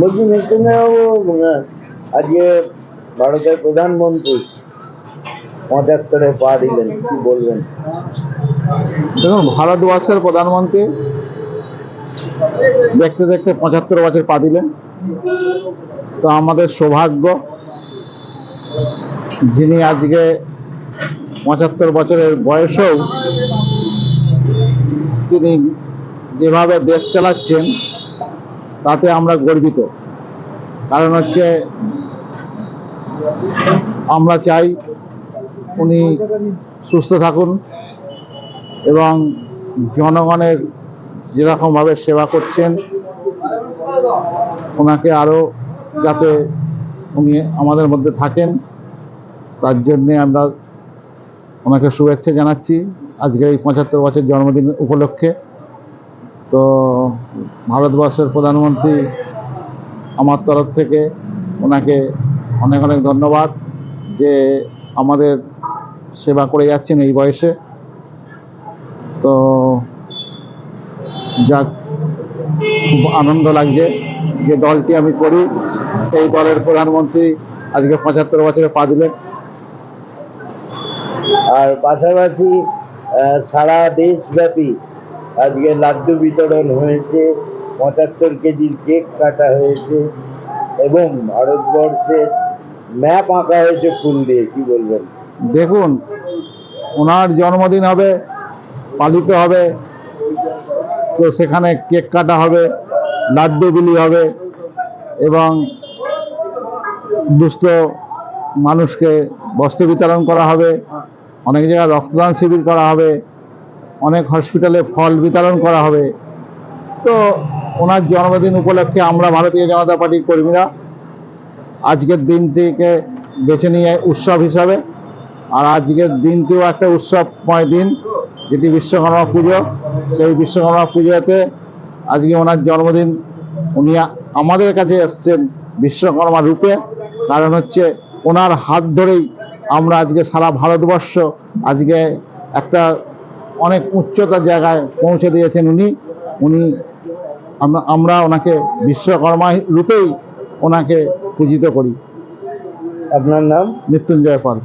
বলছি মৃত্যুঞ্জয়বাবু আজকে ভারতের প্রধানমন্ত্রী পঁচাত্তরে পা দিলেন, কি বলবেন? দেখুন, ভারতবর্ষের প্রধানমন্ত্রী দেখতে দেখতে পঁচাত্তর বছর পা দিলেন। তো আমাদের সৌভাগ্য, যিনি আজকে পঁচাত্তর বছরের বয়সেও তিনি যেভাবে দেশ চালাচ্ছেন, তাতে আমরা গর্বিত। কারণ হচ্ছে, আমরা চাই উনি সুস্থ থাকুন এবং জনগণের যেরকমভাবে সেবা করছেন, ওনাকে আরও যাতে উনি আমাদের মধ্যে থাকেন, তার জন্যে আমরা ওনাকে শুভেচ্ছা জানাচ্ছি। আজকে এই পঁচাত্তর বছর জন্মদিন উপলক্ষে। তো ভারতবর্ষের প্রধানমন্ত্রী আমার তরফ থেকে ওনাকে অনেক অনেক ধন্যবাদ যে আমাদের সেবা করে যাচ্ছেন এই বয়সে। তো যাক, খুব আনন্দ লাগছে যে দলটি আমি করি। সেই দলের প্রধানমন্ত্রী আজকে পঁচাত্তর বছরে পা দিলেন। আর পাশাপাশি সারা দেশব্যাপী আজকে লাড্ডু বিতরণ হয়েছে, পঁচাত্তর কেজির কেক কাটা হয়েছে এবং ভারতবর্ষে ম্যাপ আঁকা হয়েছে ফুল দিয়ে, কি বলবেন? দেখুন, ওনার জন্মদিন হবে, পালিত হবে, তো সেখানে কেক কাটা হবে, লাড্ডু বিলি হবে এবং দুস্থ মানুষকে বস্ত্র বিতরণ করা হবে, অনেক জায়গায় রক্তদান শিবির করা হবে। অনেক হসপিটালে ফল বিতরণ করা হবে। তো ওনার জন্মদিন উপলক্ষে আমরা ভারতীয় জনতা পার্টির কর্মীরা আজকের দিনটিকে বেছে নিয়ে উৎসব হিসাবে, আর আজকের দিনটিও একটা উৎসবময় দিন, যেটি বিশ্বকর্মা পুজো। সেই বিশ্বকর্মা পুজোতে আজকে ওনার জন্মদিন, উনি আমাদের কাছে এসছেন বিশ্বকর্মা রূপে। কারণ হচ্ছে ওনার হাত ধরেই আমরা আজকে সারা ভারতবর্ষ আজকে একটা অনেক উচ্চতা জায়গায় পৌঁছে দিয়েছেন উনি। উনি আমরা ওনাকে বিশ্বকর্মা রূপেই ওনাকে পূজিত করি। আপনার নাম? মৃত্যুঞ্জয় পাল।